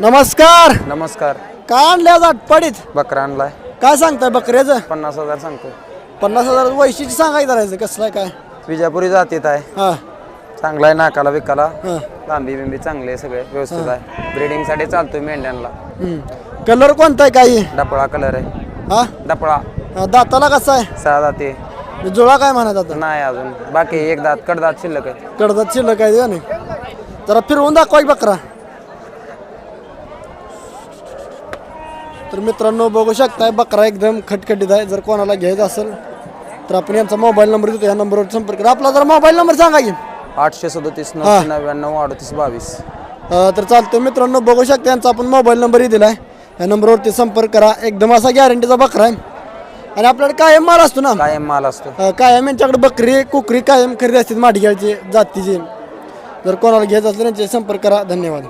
नमस्कार. नमस्कार. काय आणले आज आटपाडीत बकरा आणलाय. काय सांगताय बकऱ्याचं? पन्नास हजार सांगतो पन्नास हजार वैशिष्ट्य सांगायचं करायचं कसलं आहे काय? विजापुरी जातीत आहे. हा. चांगला आहे नाकाला विकाला. हा. लांबी बिंबी चांगली आहे सगळे व्यवस्थित आहे. ब्रिडिंगसाठी चालतोय मेंढ्यांना कलर कोणता आहे काही? डपळा कलर आहे. हा? डपळा. हा, दाताला कसा आहे? सहा जाती जुळा काय म्हणत आता नाही अजून. बाकी एक दात कडदात शिल्लक आहे. कडदात शिल्लक आहे का नाही? जरा फिरवून दाखवा एक बकरा. तर मित्रांनो बघू शकताय बकरा एकदम खटखटीत आहे. जर कोणाला घ्यायचं असेल तर आपण यांचा मोबाईल नंबर देतो. या नंबरवर संपर्क करा. आपला जरा मोबाईल नंबर सांगा की. आठशे सदोतीस. नऊशे नव्याण्णव अडतीस बावीस. अ, तर चालतं मित्रांनो बघू शकता यांचा आपण मोबाईल नंबरही दिला आहे या नंबरवरती संपर्क करा. एकदम असा गॅरंटीचा बकरा आहे. आणि आपल्याकडे कायम माल असतो ना? कायम माल असतो. अ, कायम यांच्याकडे बकरी कुकरी कायम खरेदी असते माडग्याची जातीची. जर कोणाला घ्यायचं असेल यांचे संपर्क करा. धन्यवाद.